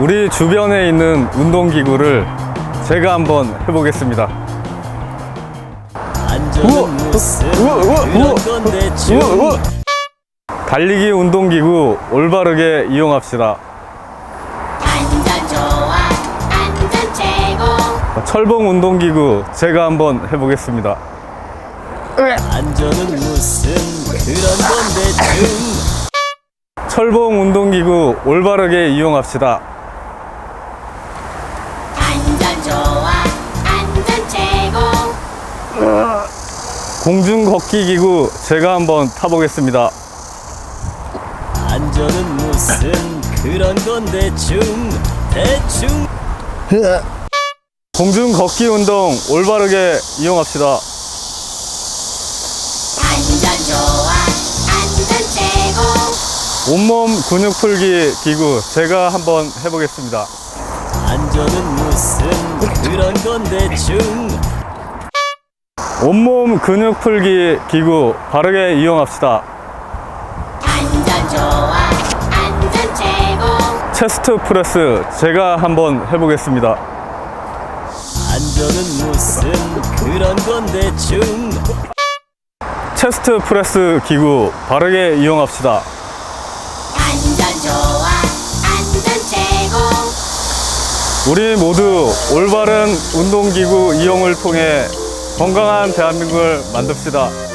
우리 주변에 있는 운동기구를 제가 한번 해보겠습니다. 우와, 우와, 우와, 우와, 우와. 달리기 운동기구 올바르게 이용합시다. 안전 좋아 안전 최고 철봉 운동기구 제가 한번 해보겠습니다. 안전은 무슨 그런 건데 좀 철봉 운동기구 올바르게 이용합시다. 공중 걷기 기구 제가 한번 타보겠습니다. 안전은 무슨 그런 건데 좀 대충 공중 걷기 운동 올바르게 이용합시다. 안전 좋아 안전 최고 온몸 근육 풀기 기구 제가 한번 해보겠습니다. 안전은 무슨 그런 건데 좀 온몸 근육 풀기 기구 바르게 이용합시다. 안전 좋아 안전 최고 체스트 프레스 제가 한번 해보겠습니다. 안전은 무슨 그런 건데 좀 체스트 프레스 기구 바르게 이용합시다. 안전 좋아 안전 최고 우리 모두 올바른 운동기구 이용을 통해 건강한 대한민국을 만듭시다.